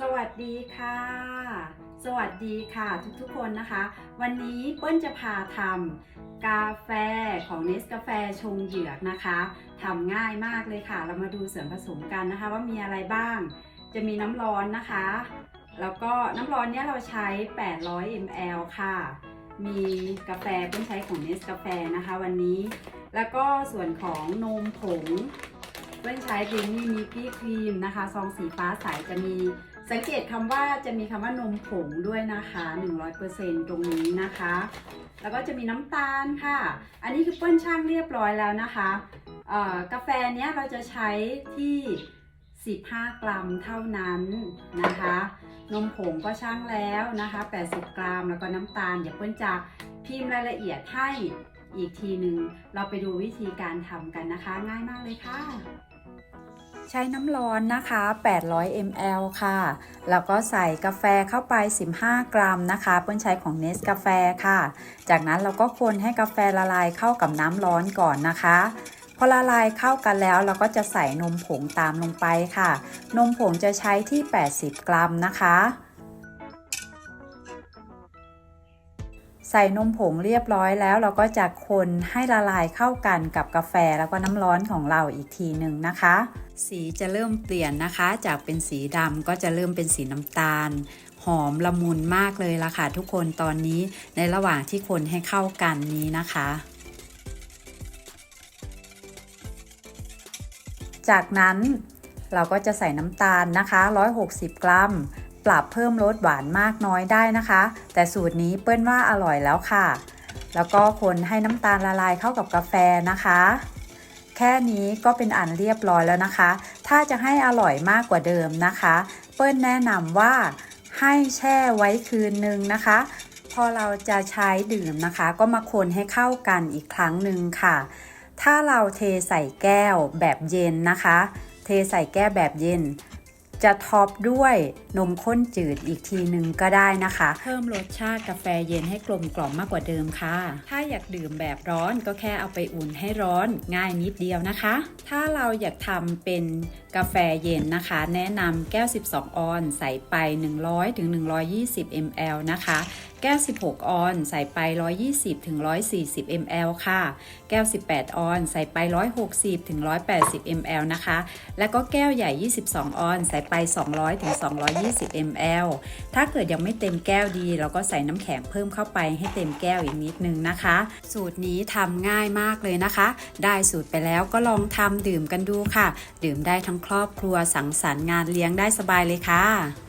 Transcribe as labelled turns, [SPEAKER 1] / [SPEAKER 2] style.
[SPEAKER 1] สวัสดีค่ะ สวัสดีค่ะทุกๆคนนะคะ วันนี้เปิ้ลจะพาทำกาแฟของเนสกาแฟชงเหยือกนะคะทำง่ายมากเลยค่ะ เรามาดูส่วนผสมกันนะคะ ว่ามีอะไรบ้าง จะมีน้ำร้อนนะคะ แล้วก็น้ำร้อนเนี้ยเราใช้ 800 ml ค่ะ มีกาแฟเปิ้ลใช้ของเนสกาแฟนะคะ วันนี้ แล้วก็ส่วนของนมผง เปิ้ลใช้ดรีมมี่มิลกี้ครีมนะคะ ซองสีฟ้าใสจะมีสังเกตคำว่าจะมีคำว่านมผงด้วยนะคะ 100%ตรงนี้นะคะ แล้วก็จะมีน้ำตาลค่ะ อันนี้คือเปิ้ลช่างเรียบร้อยแล้วนะคะกาแฟเนี้ยเราจะใช้ที่ 15 กรัมเท่านั้นนะคะ นมผงก็ช่างแล้วนะคะ 80 กรัมแล้วก็น้ำตาล เดี๋ยวเปิ้ลจะพิมพ์รายละเอียดให้อีกทีหนึ่งเราไปดูวิธีการทำกันนะคะ ง่ายมากเลยค่ะ ใช้น้ำร้อนนะคะ 800 ml ค่ะ แล้วก็ใส่กาแฟเข้าไป 15 กรัมนะคะ เปิ้ลใช้ของเนสกาแฟค่ะ จากนั้นเราก็คนให้กาแฟละลายเข้ากับน้ำร้อนก่อนนะคะพอละลายเข้ากันแล้วเราก็จะใส่นมผงตามลงไปค่ะ นมผงจะใช้ที่ 80 กรัมนะคะ ใส่นมผงเรียบร้อยแล้วเราก็จะคนให้ละลายเข้ากันกับกาแฟแล้วก็น้ำร้อนของเราอีกทีหนึ่งนะคะ สีจะเริ่มเปลี่ยนนะคะ จากเป็นสีดำก็จะเริ่มเป็นสีน้ำตาล หอมละมุนมากเลยละค่ะทุกคนตอนนี้ในระหว่างที่คนให้เข้ากันนี้นะคะ จากนั้นเราก็จะใส่น้ำตาลนะคะ 160 กรัม ปรับเพิ่มรสหวานมากน้อยได้นะคะ แต่สูตรนี้เปิ้ลว่าอร่อยแล้วค่ะ แล้วก็คนให้น้ำตาลละลายเข้ากับกาแฟนะคะ แค่นี้ก็เป็นอันเรียบร้อยแล้วนะคะ ถ้าจะให้อร่อยมากกว่าเดิมนะคะ เปิ้ลแนะนำว่าให้แช่ไว้คืนนึงนะคะ พอเราจะใช้ดื่มนะคะ ก็มาคนให้เข้ากันอีกครั้งหนึ่งค่ะ ถ้าเราเทใส่แก้วแบบเย็นนะคะ เทใส่แก้วแบบเย็น จะท็อปด้วยนมข้นจืดอีกทีหนึ่งก็ได้นะคะ เพิ่มรสชาติกาแฟเย็นให้กลมกล่อมมากกว่าเดิมค่ะ ถ้าอยากดื่มแบบร้อนก็แค่เอาไปอุ่นให้ร้อนง่ายนิดเดียวนะคะ ถ้าเราอยากทำเป็นกาแฟเย็นนะคะ แนะนำแก้ว 12 ออนใส่ไป 100ถึง120 ml นะคะแก้ว 16 ออน ใส่ไป 120ถึง140 ml ค่ะ แก้ว 18 ออน ใส่ไป 160ถึง180 ml นะคะ แล้วก็แก้วใหญ่ 22 ออน ใส่ไป200ถึง220 ml ถ้าเกิดยังไม่เต็มแก้วดีเราก็ใส่น้ำแข็งเพิ่มเข้าไปให้เต็มแก้วอีกนิดนึงนะคะ สูตรนี้ทำง่ายมากเลยนะคะ ได้สูตรไปแล้วก็ลองทำดื่มกันดูค่ะ ดื่มได้ทั้งครอบครัวสังสรรค์งานเลี้ยงได้สบายเลยค่ะ